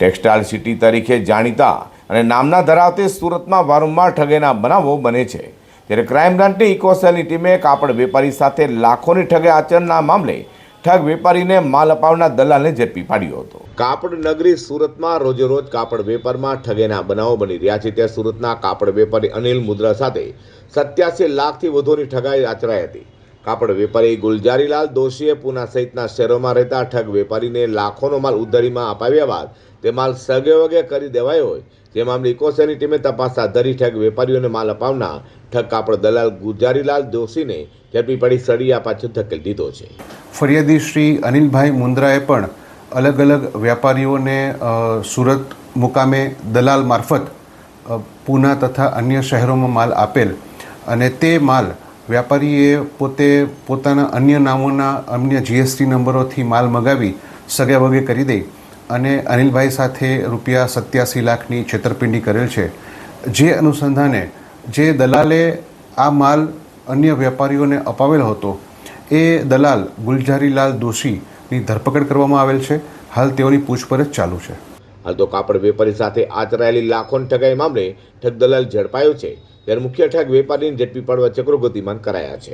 Textile city તરીકે જાણીતા અને નામના ધરાવતી સુરતમાં વારંવાર ઠગેના બનાવો બને છે. ત્યારે ક્રાઇમ બ્રાન્ચની ઇકોસેલની ટીમે કાપડ વેપારી સાથે લાખોની ઠગે આચરણના મામલે ઠગ વેપારીને માલ અપાવનાર દલાલને ઝડપી પાડ્યો હતો. કાપડ નગરી સુરતમાં રોજેરોજ કાપડ વેપારમાં ઠગેના બનાવો બની રહ્યા છે. ત્યાં સુરતના કાપડ વેપારી અનિલ મુદ્રા સાથે સત્યાસી લાખથી વધુની ઠગાઈ આચરાઈ હતી. કાપડ વેપારી ગુલજારીલાલ દોશીએ પૂના સહિતના શહેરોમાં રહેતા ઠગ વેપારીને લાખોનો માલ ઉધારીમાં અપાવ્યા બાદ તે માલ સગે વગે કરી દેવાયો હોય. જે મામલે ઇકોસેની ટીમે તપાસ હાથ ધરી ઠગ વેપારીઓને માલ અપાવનાર ઠગ કાપડ દલાલ ગુજારીલાલ દોશીને ઝડપી પડી સળિયા પાછળ ધકેલ દીધો છે. ફરિયાદી શ્રી અનિલભાઈ મુન્દ્રાએ પણ અલગ અલગ વેપારીઓને સુરત મુકામે દલાલ મારફત પૂના તથા અન્ય શહેરોમાં માલ આપેલ અને તે માલ વેપારીએ પોતે પોતાના અન્ય નામોના અન્ય જીએસટી નંબરોથી માલ મગાવી સગે વગે કરી દઈ. અને અનિલભાઈ સાથે રૂપિયા સત્યાસી લાખની છેતરપિંડી કરેલ છે. જે અનુસંધાને જે દલાલે આ માલ અન્ય વેપારીઓને અપાવેલ હતો, એ દલાલ ગુલઝારીલાલ દોશીની ધરપકડ કરવામાં આવેલ છે. હાલ તેઓની પૂછપરછ ચાલુ છે. હાલ તો કાપડ વેપારી સાથે આચરાયેલી લાખોની ઠગાઈ મામલે ઠગ દલાલ ઝડપાયો છે. ત્યારે મુખ્ય ઠગ વેપારીને ઝડપી પાડવા ચક્રો ગતિમાન કરાયા છે.